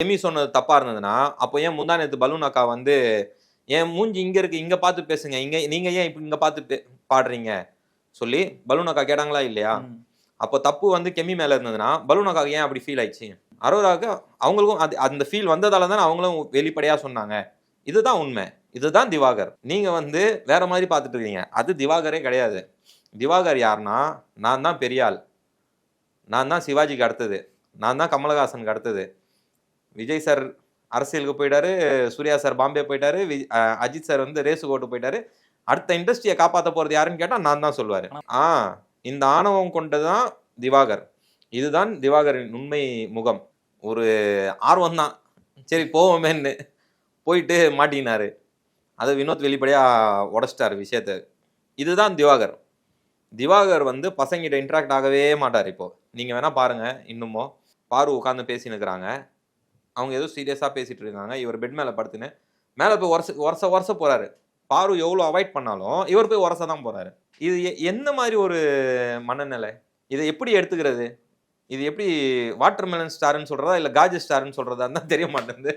Amy சொன்னது தப்பா இருந்ததுன்னா அப்போ ஏன் முந்தா நேத்து பலூன் அக்கா வந்து ஏன் மூஞ்சி இங்க இருக்கு இங்க பார்த்து பேசுங்க இங்க நீங்க ஏன் இப்ப இங்க பார்த்து பாடுறீங்க? சொல்லி பலூன் அக்கா கேட்டாங்களா இல்லையா. அப்போ தப்பு வந்து கெமி மேல இருந்ததுன்னா பலூன் அக்காவுக்கு ஏன் அப்படி ஃபீல் ஆயிடுச்சு? அரோராவுக்கு அவங்களுக்கும் அது அந்த ஃபீல் வந்ததால தான் அவங்களும் வெளிப்படையா சொன்னாங்க. இதுதான் உண்மை. இதுதான் திவாகர். நீங்க வந்து வேற மாதிரி பார்த்துட்டு இருக்கீங்க. அது திவாகரே கிடையாது. திவாகர் யாருன்னா நான் தான் பெரியாள். நான் தான் சிவாஜிக்கு அடுத்தது. நான் தான் கமலஹாசனுக்கு அடுத்தது. விஜய் சார் அரசியலுக்கு போயிட்டாரு சூர்யா சார் பாம்பே போயிட்டாரு வி- அஜித் சார் வந்து ரேஸு கோட்டு போயிட்டாரு. அடுத்த இண்டஸ்ட்ரியை காப்பாற்ற போறது யாருன்னு கேட்டால் நான் தான் சொல்லுவாரு. ஆ இந்த ஆணவம் கொண்டதுதான் திவாகர். இதுதான் திவாகரின் உண்மை முகம். ஒரு ஆர்வம் தான். சரி போவோமேன்னு போயிட்டு மாட்டினாரு அதை வினோத் வெளிப்படையாக உடச்சிட்டாரு விஷயத்த. இதுதான் திவாகர். திவாகர் வந்து பசங்கிட்ட இன்ட்ராக்ட் ஆகவே மாட்டார் இப்போது நீங்கள் வேணால் பாருங்கள் இன்னுமோ. பாரு உட்காந்து பேசின்னு இருக்கிறாங்க. அவங்க ஏதோ சீரியஸாக பேசிகிட்டு இருக்காங்க. இவர் பெட் மேலே படுத்துன்னு மேலே போய் உரச உரச உரச போகிறாரு பாரு எவ்வளோ அவாய்ட் பண்ணாலும் இவர் போய் உரச தான் போகிறாரு இது எ- என்ன மாதிரி ஒரு மனநிலை? இதை எப்படி எடுத்துக்கிறது? இது எப்படி வாட்டர் மெலன் ஸ்டார்னு சொல்கிறதா இல்லை காஜி ஸ்டார்னு சொல்கிறதா தான் தெரிய மாட்டேங்குது.